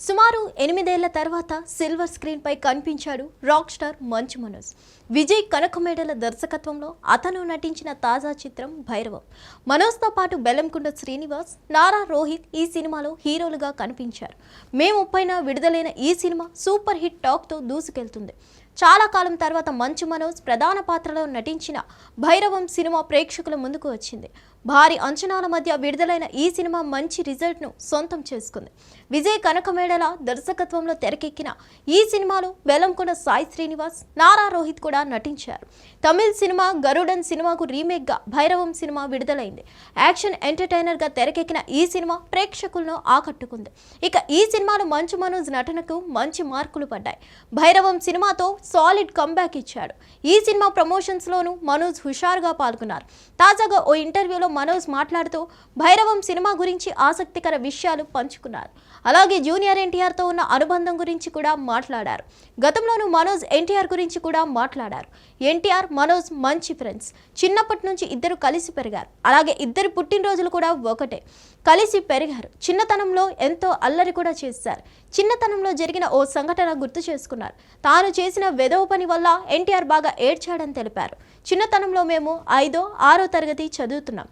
సుమారు ఎనిమిదేళ్ళ తర్వాత సిల్వర్ స్క్రీన్పై కనిపించాడు రాక్ స్టార్ మంచు మనోజ్. విజయ్ కనకమేడల దర్శకత్వంలో అతను నటించిన తాజా చిత్రం భైరవం. మనోజ్తో పాటు బెల్లంకొండ శ్రీనివాస్ నారా రోహిత్ ఈ సినిమాలో హీరోలుగా కనిపించారు. మే ముప్పైన విడుదలైన ఈ సినిమా సూపర్ హిట్ టాక్తో దూసుకెళ్తుంది. చాలా కాలం తర్వాత మంచు మనోజ్ ప్రధాన పాత్రలో నటించిన భైరవం సినిమా ప్రేక్షకుల ముందుకు వచ్చింది. భారీ అంచనాల మధ్య విడుదలైన ఈ సినిమా మంచి రిజల్ట్ను సొంతం చేసుకుంది. విజయ్ కనకమేడల దర్శకత్వంలో తెరకెక్కిన ఈ సినిమాలో బెల్లంకొండ సాయి శ్రీనివాస్ నారా రోహిత్ కూడా నటించారు. తమిళ్ సినిమా గరుడన్ సినిమాకు రీమేక్గా భైరవం సినిమా విడుదలైంది. యాక్షన్ ఎంటర్టైనర్గా తెరకెక్కిన ఈ సినిమా ప్రేక్షకులను ఆకట్టుకుంది. ఇక ఈ సినిమాలో మంచు మనోజ్ నటనకు మంచి మార్కులు పడ్డాయి. భైరవం సినిమాతో సాలిడ్ కంబ్యాక్ ఇచ్చాడు. ఈ సినిమా ప్రమోషన్స్లోనూ మనోజ్ హుషారుగా పాల్గొన్నారు. తాజాగా ఓ ఇంటర్వ్యూలో మనోజ్ మాట్లాడుతూ భైరవం సినిమా గురించి ఆసక్తికర విషయాలు పంచుకున్నారు. అలాగే జూనియర్ ఎన్టీఆర్తో ఉన్న అనుబంధం గురించి కూడా మాట్లాడారు. గతంలోనూ మనోజ్ ఎన్టీఆర్ గురించి కూడా మాట్లాడారు. ఎన్టీఆర్ మనోజ్ మంచి ఫ్రెండ్స్. చిన్నప్పటి నుంచి ఇద్దరు కలిసి పెరిగారు. అలాగే ఇద్దరు పుట్టినరోజులు కూడా ఒకటే. కలిసి పెరిగారు. చిన్నతనంలో ఎంతో అల్లరి కూడా చేశారు. చిన్నతనంలో జరిగిన ఓ సంఘటన గుర్తు చేసుకున్నారు. తాను చేసిన వెధవ పని వల్ల ఎన్టీఆర్ బాగా ఏడ్చాడని తెలిపారు. చిన్నతనంలో మేము ఐదో ఆరో తరగతి చదువుతున్నాం.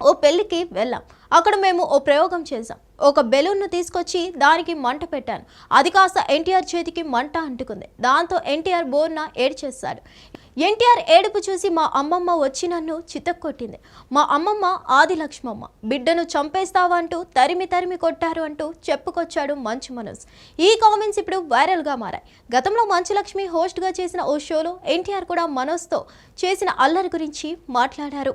ఓ పెళ్ళికి వెళ్ళాం. అక్కడ మేము ఓ ప్రయోగం చేశాం. ఒక బెలూన్ను తీసుకొచ్చి దానికి మంట పెట్టాను. అది కాస్త ఎన్టీఆర్ చేతికి మంట అంటుకుంది. దాంతో ఎన్టీఆర్ బోర్న ఏడ్చేశాడు. ఎన్టీఆర్ ఏడుపు చూసి మా అమ్మమ్మ వచ్చి నన్ను చితక్కొట్టింది. మా అమ్మమ్మ ఆది లక్ష్మమ్మ బిడ్డను చంపేస్తావంటూ తరిమి తరిమి కొట్టారు అంటూ చెప్పుకొచ్చాడు మంచు మనోజ్. ఈ కామెంట్స్ ఇప్పుడు వైరల్గా మారాయి. గతంలో మంచు లక్ష్మి హోస్ట్గా చేసిన ఓ షోలో ఎన్టీఆర్ కూడా మనోజ్తో చేసిన అల్లరి గురించి మాట్లాడారు.